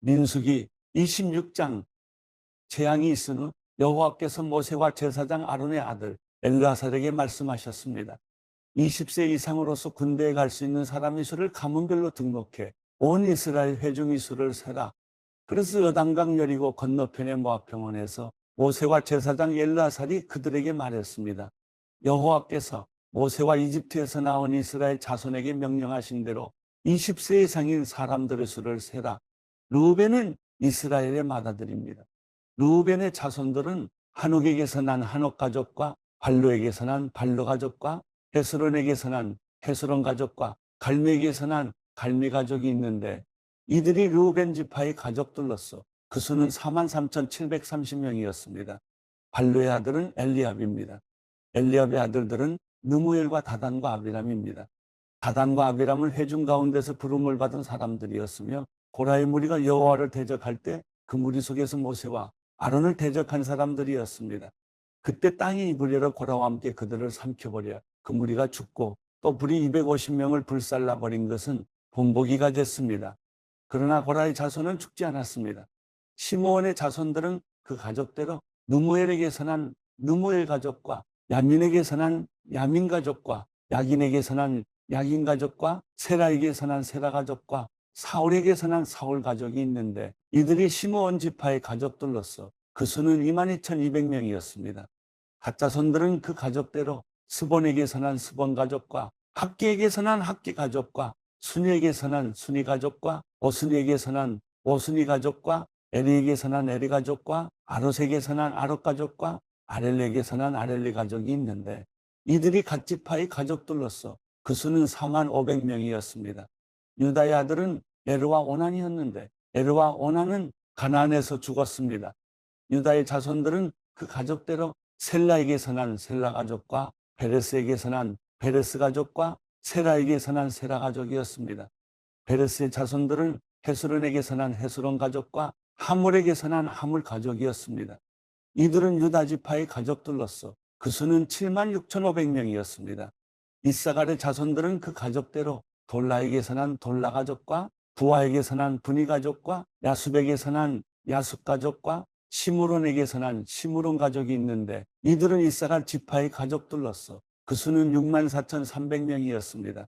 민수기 26장 재앙이 있은 후 여호와께서 모세와 제사장 아론의 아들 엘라살에게 말씀하셨습니다. 20세 이상으로서 군대에 갈 수 있는 사람의 수를 가문별로 등록해 온 이스라엘 회중의 수를 세라. 그래서 여단강 여리고 건너편의 모압 평원에서 모세와 제사장 엘라살이 그들에게 말했습니다. 여호와께서 모세와 이집트에서 나온 이스라엘 자손에게 명령하신 대로 20세 이상인 사람들의 수를 세라. 루벤은 이스라엘의 맏아들입니다. 루벤의 자손들은 한옥에게서 난 한옥 가족과 발로에게서 난 발로 가족과 헤스론에게서 난 헤스론 가족과 갈미에게서 난 갈미 가족이 있는데 이들이 루벤 지파의 가족들로서 그 수는 43,730명이었습니다. 발로의 아들은 엘리압입니다. 엘리압의 아들들은 느무엘과 다단과 아비람입니다. 다단과 아비람은 회중 가운데서 부름을 받은 사람들이었으며 고라의 무리가 여호와를 대적할 때 그 무리 속에서 모세와 아론을 대적한 사람들이었습니다. 그때 땅이 불려러 고라와 함께 그들을 삼켜버려 그 무리가 죽고 또 불이 250명을 불살라 버린 것은 본보기가 됐습니다. 그러나 고라의 자손은 죽지 않았습니다. 시므온의 자손들은 그 가족대로 누무엘에게서 난 누무엘 가족과 야민에게서 난 야민 가족과 야긴에게서 난 야긴 가족과 세라에게서 난 세라 가족과 사울에게 서 난 사울 가족이 있는데 이들이 시므온 지파의 가족들로서 그 수는 22,200명이었습니다. 가짜손들은 그 가족대로 스본에게 서 난 스본 가족과 학기에게 서 난 학기 가족과 순이에게 서 난 순이 가족과 오순이에게 서 난 오순이 가족과 에리에게 서 난 에리 가족과 아롯에게 서 난 아롯 가족과 아렐레에게 서 난 아렐리 가족이 있는데 이들이 갓지파의 가족들로서 그 수는 4만 500명이었습니다. 유다의 아들은 에르와 오난이었는데 에르와 오난은 가나안에서 죽었습니다. 유다의 자손들은 그 가족대로 셀라에게서 난 셀라 가족과 베레스에게서 난 베레스 가족과 세라에게서 난 세라 가족이었습니다. 베레스의 자손들은 헤스론에게서 난 헤스론 가족과 하물에게서 난 하물 가족이었습니다. 이들은 유다 지파의 가족들로서 그 수는 7만 6,500명이었습니다. 이사갈의 자손들은 그 가족대로 돌라에게서 난 돌라 가족과 부하에게서 난 분이 가족과 야숲에게서 난 야숲 가족과 시므론에게서 난 시므론 가족이 있는데 이들은 이사갈 지파의 가족들로서 그 수는 6만 4,300명이었습니다.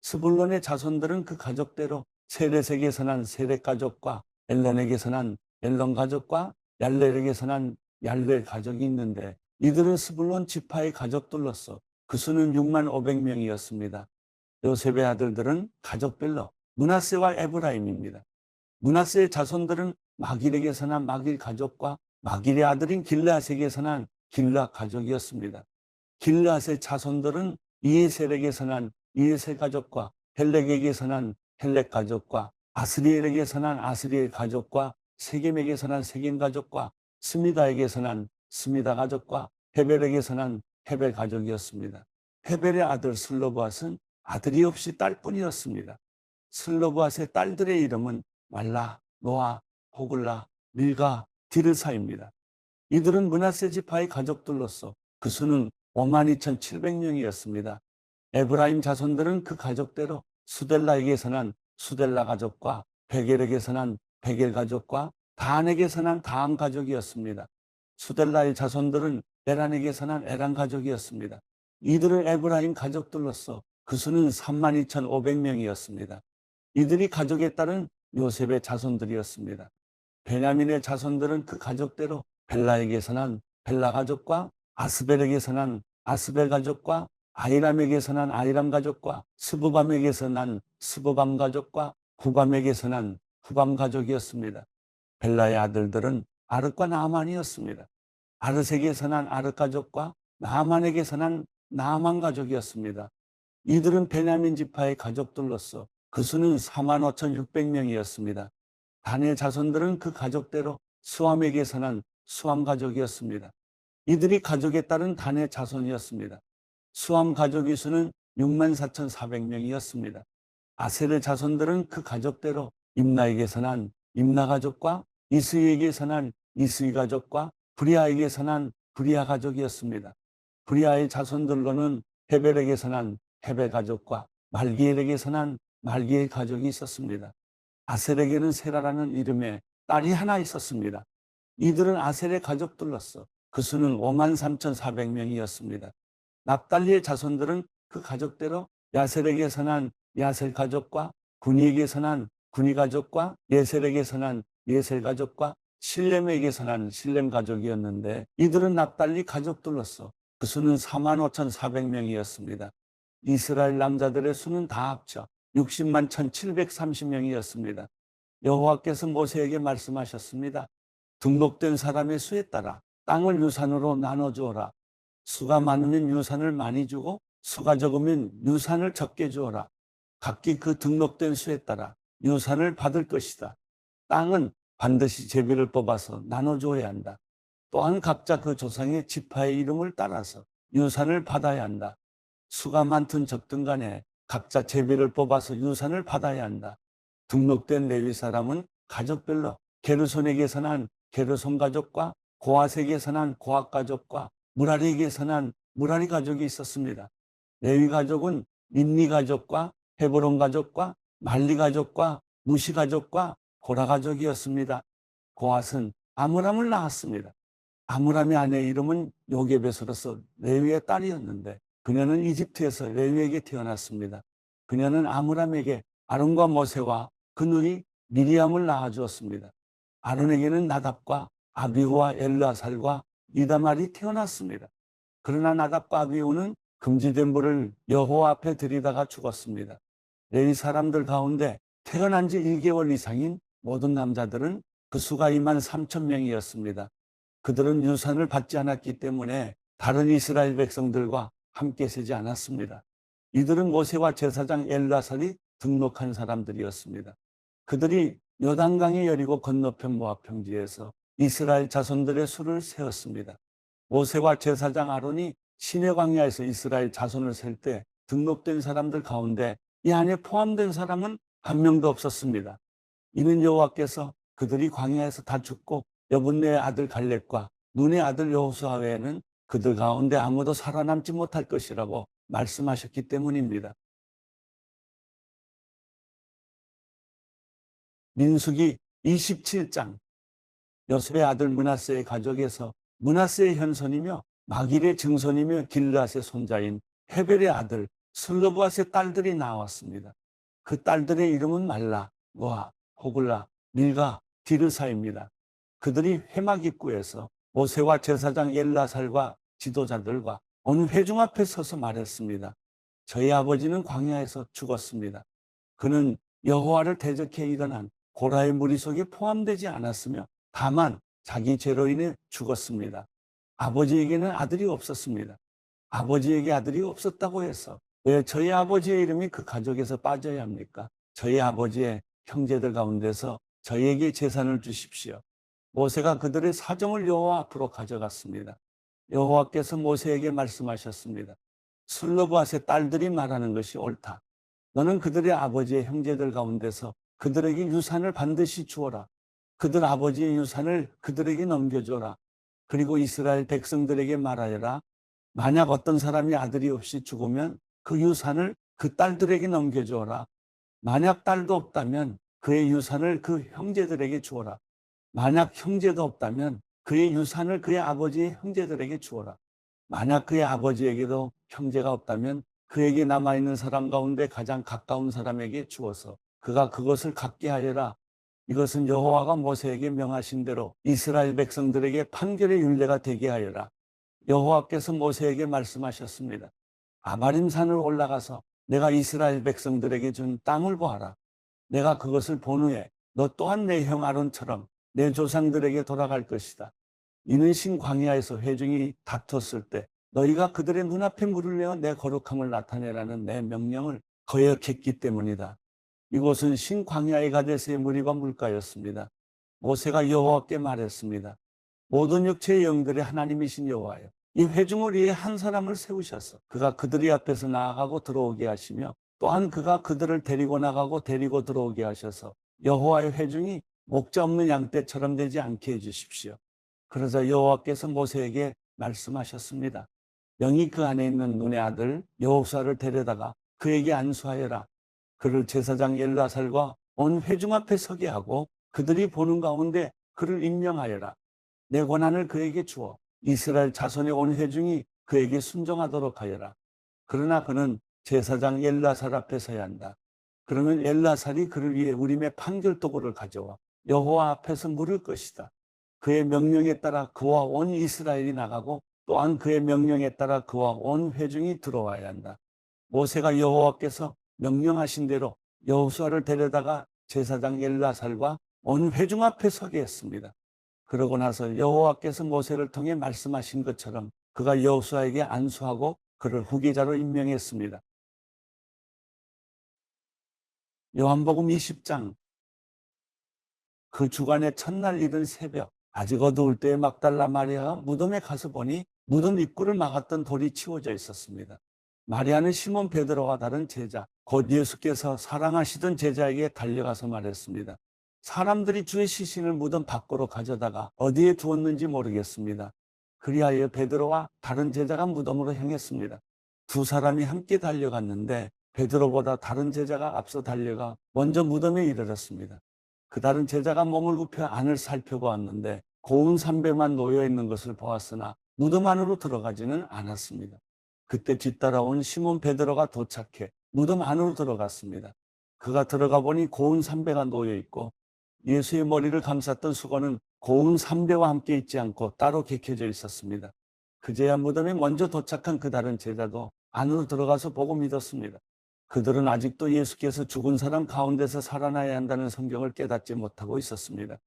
스불론의 자손들은 그 가족대로 세렛에게서 난 세렛 가족과 엘렌에게서 난 엘런 가족과 얄렐에게서 난 얄렐 가족이 있는데 이들은 스불론 지파의 가족들로서 그 수는 6만 500명이었습니다. 요셉의 아들들은 가족별로 문하세와 에브라임입니다. 문하세의 자손들은 마길에게서 난 마길 가족과 마길의 아들인 길라앗에게서 난 길라 가족이었습니다. 길라앗의 자손들은 이에셀에게서 난 이에셀 가족과 헬렉에게서 난 헬렉 가족과 아스리엘에게서 난 아스리엘 가족과 세겜에게서 난 세겜 가족과 스미다에게서 난 스미다 가족과 헤벨에게서 난 헤벨 가족이었습니다. 헤벨의 아들 슬로브앗은 아들이 없이 딸뿐이었습니다. 슬로브앗의 딸들의 이름은 말라, 노아, 호글라, 밀가, 디르사입니다. 이들은 문하세 지파의 가족들로서 그 수는 5만 2,700명이었습니다. 에브라임 자손들은 그 가족대로 수델라에게서 난 수델라 가족과 베겔에게서 난 베겔 가족과 다안에게서 난 다안 가족이었습니다. 수델라의 자손들은 에란에게서 난 에란 가족이었습니다. 이들은 에브라임 가족들로서 그 수는 3만 2,500명이었습니다. 이들이 가족에 따른 요셉의 자손들이었습니다. 베냐민의 자손들은 그 가족대로 벨라에게서 난 벨라 가족과 아스벨에게서 난 아스벨 가족과 아이람에게서 난 아이람 가족과 스부밤에게서 난 스부밤 가족과 후밤에게서 난 후밤 가족이었습니다. 벨라의 아들들은 아르과 나만이었습니다. 아르색에서 난 아르 가족과 나만에게서 난 나만 가족이었습니다. 이들은 베냐민 지파의 가족들로서 그 수는 4만 5,600명이었습니다. 단의 자손들은 그 가족대로 수함에게 서 난 수함 가족이었습니다. 이들이 가족에 따른 단의 자손이었습니다. 수함 가족의 수는 6만 4,400명이었습니다. 아셀의 자손들은 그 가족대로 임나에게서 난 임나 가족과 이스이에게서 난 이스이 가족과 브리아에게서 난 브리아 가족이었습니다. 브리아의 자손들로는 헤벨에게서 난 헤벨 가족과 말기엘에게서 난 말기엘 가족이 있었습니다. 아셀에게는 세라라는 이름의 딸이 하나 있었습니다. 이들은 아셀의 가족들로서 그 수는 5만 3,400명이었습니다. 납달리의 자손들은 그 가족대로 야셀에게서 난 야셀 가족과 군이에게서 난 군이 가족과 예셀에게서 난 예셀 가족과 실렘에게서 난 실렘 가족이었는데 이들은 납달리 가족들로서 그 수는 4만 5,400명이었습니다. 이스라엘 남자들의 수는 다 합쳐 60만 1,730명이었습니다. 여호와께서 모세에게 말씀하셨습니다. 등록된 사람의 수에 따라 땅을 유산으로 나눠주어라. 수가 많으면 유산을 많이 주고 수가 적으면 유산을 적게 주어라. 각기 그 등록된 수에 따라 유산을 받을 것이다. 땅은 반드시 제비를 뽑아서 나눠줘야 한다. 또한 각자 그 조상의 지파의 이름을 따라서 유산을 받아야 한다. 수가 많든 적든 간에 각자 제비를 뽑아서 유산을 받아야 한다. 등록된 레위 사람은 가족별로 게르손에게서 난 게르손 가족과 고아색에서 난 고아 가족과 무라리에게서 난 무라리 가족이 있었습니다. 레위 가족은 민니 가족과 헤브론 가족과 말리 가족과 무시 가족과 고라 가족이었습니다. 고앗은 아므람을 낳았습니다. 아므람의 아내 이름은 요게베스로서 레위의 딸이었는데 그녀는 이집트에서 레위에게 태어났습니다. 그녀는 아므람에게 아론과 모세와 그 누이 미리암을 낳아주었습니다. 아론에게는 나답과 아비후와 엘라살과 이다말이 태어났습니다. 그러나 나답과 아비후는 금지된 불을 여호와 앞에 들이다가 죽었습니다. 레위 사람들 가운데 태어난 지 1개월 이상인 모든 남자들은 그 수가 2만 3천 명이었습니다. 그들은 유산을 받지 않았기 때문에 다른 이스라엘 백성들과 함께 세지 않았습니다. 이들은 모세와 제사장 엘라살이 등록한 사람들이었습니다. 그들이 요단강의 여리고 건너편 모압 평지에서 이스라엘 자손들의 수를 세었습니다. 모세와 제사장 아론이 시내 광야에서 이스라엘 자손을 셀 때 등록된 사람들 가운데 이 안에 포함된 사람은 한 명도 없었습니다. 이는 여호와께서 그들이 광야에서 다 죽고 여분네의 아들 갈렙과 눈의 아들 여호수아 외에는 그들 가운데 아무도 살아남지 못할 것이라고 말씀하셨기 때문입니다. 민수기 27장 요셉의 아들 문하세의 가족에서 문하세의 현손이며 마길의 증손이며 길라스의 손자인 헤벨의 아들 슬로브앗의 딸들이 나왔습니다. 그 딸들의 이름은 말라, 모아, 호글라, 밀가, 디르사입니다. 그들이 회막 입구에서 모세와 제사장 엘라살과 지도자들과 어느 회중 앞에 서서 말했습니다. 저희 아버지는 광야에서 죽었습니다. 그는 여호와를 대적해 일어난 고라의 무리 속에 포함되지 않았으며 다만 자기 죄로 인해 죽었습니다. 아버지에게는 아들이 없었습니다. 아버지에게 아들이 없었다고 해서 왜 저희 아버지의 이름이 그 가족에서 빠져야 합니까? 저희 아버지의 형제들 가운데서 저희에게 재산을 주십시오. 모세가 그들의 사정을 여호와 앞으로 가져갔습니다. 여호와께서 모세에게 말씀하셨습니다. 슬로브앗의 딸들이 말하는 것이 옳다. 너는 그들의 아버지의 형제들 가운데서 그들에게 유산을 반드시 주어라. 그들 아버지의 유산을 그들에게 넘겨줘라. 그리고 이스라엘 백성들에게 말하여라. 만약 어떤 사람이 아들이 없이 죽으면 그 유산을 그 딸들에게 넘겨주어라. 만약 딸도 없다면 그의 유산을 그 형제들에게 주어라. 만약 형제도 없다면 그의 유산을 그의 아버지의 형제들에게 주어라. 만약 그의 아버지에게도 형제가 없다면 그에게 남아있는 사람 가운데 가장 가까운 사람에게 주어서 그가 그것을 갖게 하여라. 이것은 여호와가 모세에게 명하신 대로 이스라엘 백성들에게 판결의 윤례가 되게 하여라. 여호와께서 모세에게 말씀하셨습니다. 아마림 산을 올라가서 내가 이스라엘 백성들에게 준 땅을 보아라. 내가 그것을 본 후에 너 또한 내 형 아론처럼 내 조상들에게 돌아갈 것이다. 이는 신 광야에서 회중이 다퉜을 때 너희가 그들의 눈앞에 물을 내어 내 거룩함을 나타내라는 내 명령을 거역했기 때문이다. 이곳은 신 광야의 가데스의 무리가 물가였습니다. 모세가 여호와께 말했습니다. 모든 육체의 영들의 하나님이신 여호와여. 이 회중을 위해 한 사람을 세우셔서 그가 그들이 앞에서 나아가고 들어오게 하시며 또한 그가 그들을 데리고 나가고 데리고 들어오게 하셔서 여호와의 회중이 목자 없는 양떼처럼 되지 않게 해주십시오. 그러자 여호와께서 모세에게 말씀하셨습니다. 영이 그 안에 있는 눈의 아들 여호사를 데려다가 그에게 안수하여라. 그를 제사장 엘라살과 온 회중 앞에 서게 하고 그들이 보는 가운데 그를 임명하여라. 내 권한을 그에게 주어 이스라엘 자손의 온 회중이 그에게 순종하도록 하여라. 그러나 그는 제사장 엘라살 앞에 서야 한다. 그러면 엘라살이 그를 위해 우림의 판결 도구를 가져와 여호와 앞에서 물을 것이다. 그의 명령에 따라 그와 온 이스라엘이 나가고 또한 그의 명령에 따라 그와 온 회중이 들어와야 한다. 모세가 여호와께서 명령하신 대로 여호수아를 데려다가 제사장 엘라살과 온 회중 앞에 서게 했습니다. 그러고 나서 여호와께서 모세를 통해 말씀하신 것처럼 그가 여호수아에게 안수하고 그를 후계자로 임명했습니다. 요한복음 20장 그 주간의 첫날 이른 새벽 아직 어두울 때에 막달라 마리아가 무덤에 가서 보니 무덤 입구를 막았던 돌이 치워져 있었습니다. 마리아는 시몬 베드로와 다른 제자 곧 예수께서 사랑하시던 제자에게 달려가서 말했습니다. 사람들이 주의 시신을 무덤 밖으로 가져다가 어디에 두었는지 모르겠습니다. 그리하여 베드로와 다른 제자가 무덤으로 향했습니다. 두 사람이 함께 달려갔는데 베드로보다 다른 제자가 앞서 달려가 먼저 무덤에 이르렀습니다. 그 다른 제자가 몸을 굽혀 안을 살펴보았는데 고운 삼배만 놓여 있는 것을 보았으나 무덤 안으로 들어가지는 않았습니다. 그때 뒤따라온 시몬 베드로가 도착해 무덤 안으로 들어갔습니다. 그가 들어가 보니 고운 삼배가 놓여 있고 예수의 머리를 감쌌던 수건은 고운 삼배와 함께 있지 않고 따로 개켜져 있었습니다. 그제야 무덤에 먼저 도착한 그 다른 제자도 안으로 들어가서 보고 믿었습니다. 그들은 아직도 예수께서 죽은 사람 가운데서 살아나야 한다는 성경을 깨닫지 못하고 있었습니다.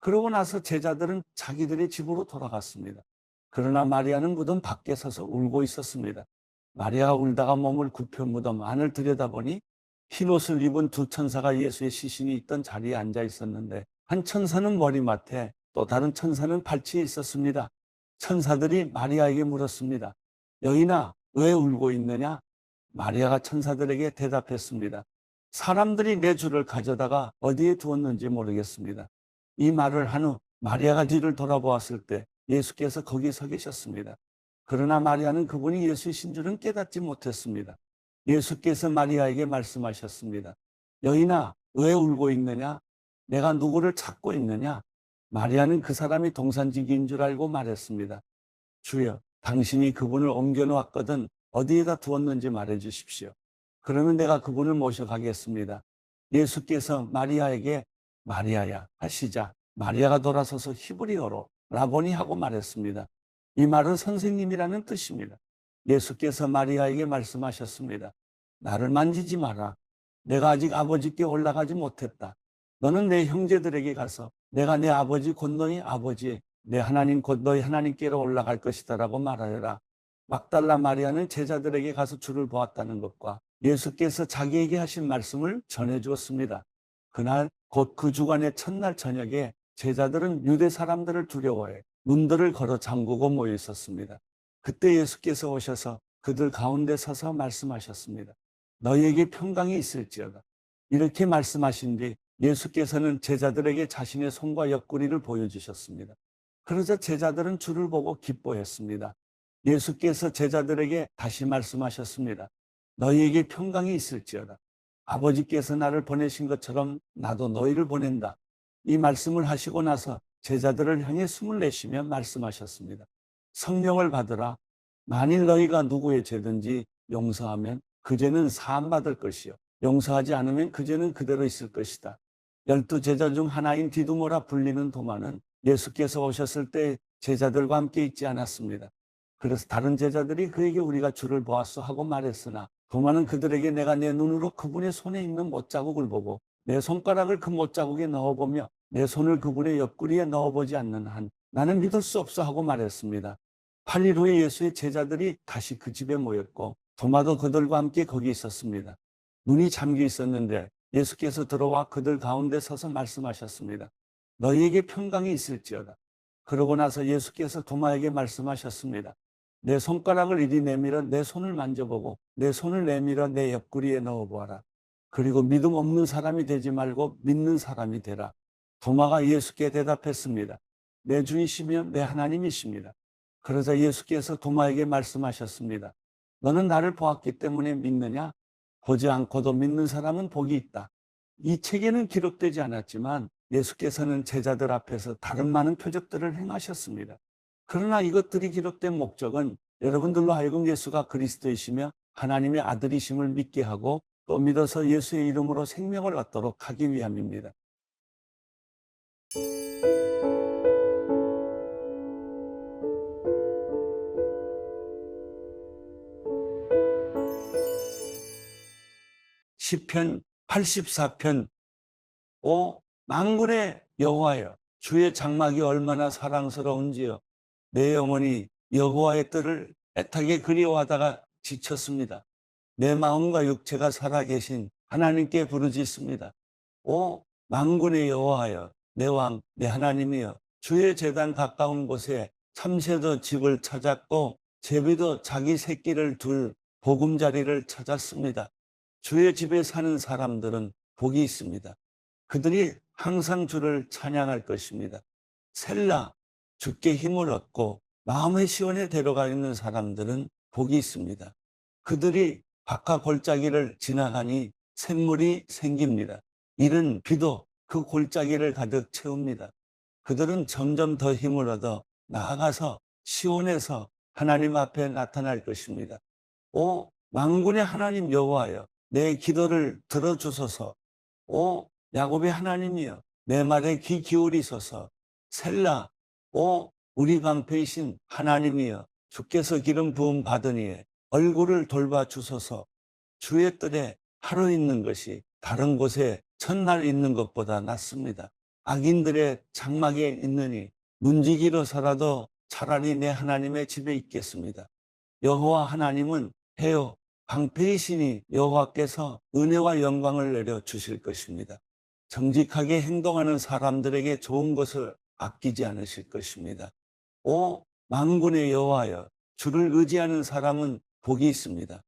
그러고 나서 제자들은 자기들의 집으로 돌아갔습니다. 그러나 마리아는 무덤 밖에 서서 울고 있었습니다. 마리아가 울다가 몸을 굽혀 무덤 안을 들여다보니 흰 옷을 입은 두 천사가 예수의 시신이 있던 자리에 앉아 있었는데 한 천사는 머리맡에 또 다른 천사는 발치에 있었습니다. 천사들이 마리아에게 물었습니다. 여인아 왜 울고 있느냐? 마리아가 천사들에게 대답했습니다. 사람들이 내 주를 가져다가 어디에 두었는지 모르겠습니다. 이 말을 한 후 마리아가 뒤를 돌아보았을 때 예수께서 거기 서 계셨습니다. 그러나 마리아는 그분이 예수이신 줄은 깨닫지 못했습니다. 예수께서 마리아에게 말씀하셨습니다. 여인아, 왜 울고 있느냐? 내가 누구를 찾고 있느냐? 마리아는 그 사람이 동산지기인 줄 알고 말했습니다. 주여, 당신이 그분을 옮겨놓았거든 어디에다 두었는지 말해 주십시오. 그러면 내가 그분을 모셔가겠습니다. 예수께서 마리아에게 마리아야 하시자 마리아가 돌아서서 히브리어로 라보니 하고 말했습니다. 이 말은 선생님이라는 뜻입니다. 예수께서 마리아에게 말씀하셨습니다. 나를 만지지 마라. 내가 아직 아버지께 올라가지 못했다. 너는 내 형제들에게 가서 내가 내 아버지 곧 너희 아버지, 내 하나님 곧 너희 하나님께로 올라갈 것이다라고 말하여라. 막달라 마리아는 제자들에게 가서 주를 보았다는 것과 예수께서 자기에게 하신 말씀을 전해 주었습니다. 그날 곧 그 주간의 첫날 저녁에 제자들은 유대 사람들을 두려워해 문들을 걸어 잠그고 모여 있었습니다. 그때 예수께서 오셔서 그들 가운데 서서 말씀하셨습니다. 너희에게 평강이 있을지어다. 이렇게 말씀하신 뒤 예수께서는 제자들에게 자신의 손과 옆구리를 보여주셨습니다. 그러자 제자들은 주를 보고 기뻐했습니다. 예수께서 제자들에게 다시 말씀하셨습니다. 너희에게 평강이 있을지어다. 아버지께서 나를 보내신 것처럼 나도 너희를 보낸다. 이 말씀을 하시고 나서 제자들을 향해 숨을 내쉬며 말씀하셨습니다. 성령을 받으라. 만일 너희가 누구의 죄든지 용서하면 그 죄는 사함받을 것이요. 용서하지 않으면 그 죄는 그대로 있을 것이다. 열두 제자 중 하나인 디두모라 불리는 도마는 예수께서 오셨을 때 제자들과 함께 있지 않았습니다. 그래서 다른 제자들이 그에게 우리가 주를 보았어 하고 말했으나 도마는 그들에게 내가 내 눈으로 그분의 손에 있는 못자국을 보고 내 손가락을 그 못자국에 넣어보며 내 손을 그분의 옆구리에 넣어보지 않는 한 나는 믿을 수 없어 하고 말했습니다. 8일 후에 예수의 제자들이 다시 그 집에 모였고 도마도 그들과 함께 거기 있었습니다. 눈이 잠겨 있었는데 예수께서 들어와 그들 가운데 서서 말씀하셨습니다. 너희에게 평강이 있을지어다. 그러고 나서 예수께서 도마에게 말씀하셨습니다. 내 손가락을 이리 내밀어 내 손을 만져보고 내 손을 내밀어 내 옆구리에 넣어보아라. 그리고 믿음 없는 사람이 되지 말고 믿는 사람이 되라. 도마가 예수께 대답했습니다. 내 주이시며 내 하나님이십니다. 그러자 예수께서 도마에게 말씀하셨습니다. 너는 나를 보았기 때문에 믿느냐? 보지 않고도 믿는 사람은 복이 있다. 이 책에는 기록되지 않았지만 예수께서는 제자들 앞에서 다른 많은 표적들을 행하셨습니다. 그러나 이것들이 기록된 목적은 여러분들로 하여금 예수가 그리스도이시며 하나님의 아들이심을 믿게 하고 또 믿어서 예수의 이름으로 생명을 얻도록 하기 위함입니다. 시편 84편 오 만군의 여호와여 주의 장막이 얼마나 사랑스러운지요 내 영혼이 여호와의 뜻을 애타게 그리워하다가 지쳤습니다. 내 마음과 육체가 살아계신 하나님께 부르짖습니다. 오 만군의 여호와여 내 왕 내 하나님이여 주의 재단 가까운 곳에 참새도 집을 찾았고 제비도 자기 새끼를 둘 보금자리를 찾았습니다. 주의 집에 사는 사람들은 복이 있습니다. 그들이 항상 주를 찬양할 것입니다. 셀라 주께 힘을 얻고 마음의 시원에 데려가 있는 사람들은 복이 있습니다. 그들이 바카 골짜기를 지나가니 샘물이 생깁니다. 이른 비도 그 골짜기를 가득 채웁니다. 그들은 점점 더 힘을 얻어 나아가서 시온에서 하나님 앞에 나타날 것입니다. 오 만군의 하나님 여호와여 내 기도를 들어주소서. 오 야곱의 하나님이여 내 말에 귀 기울이소서. 셀라 오 우리 방패이신 하나님이여 주께서 기름 부음 받으니 얼굴을 돌봐 주소서. 주의 뜰에 하루 있는 것이 다른 곳에 첫날 있는 것보다 낫습니다. 악인들의 장막에 있느니 문지기로서라도 차라리 내 하나님의 집에 있겠습니다. 여호와 하나님은 해요 방패이시니 여호와께서 은혜와 영광을 내려 주실 것입니다. 정직하게 행동하는 사람들에게 좋은 것을 아끼지 않으실 것입니다. 오 만군의 여호와여 주를 의지하는 사람은 복이 있습니다.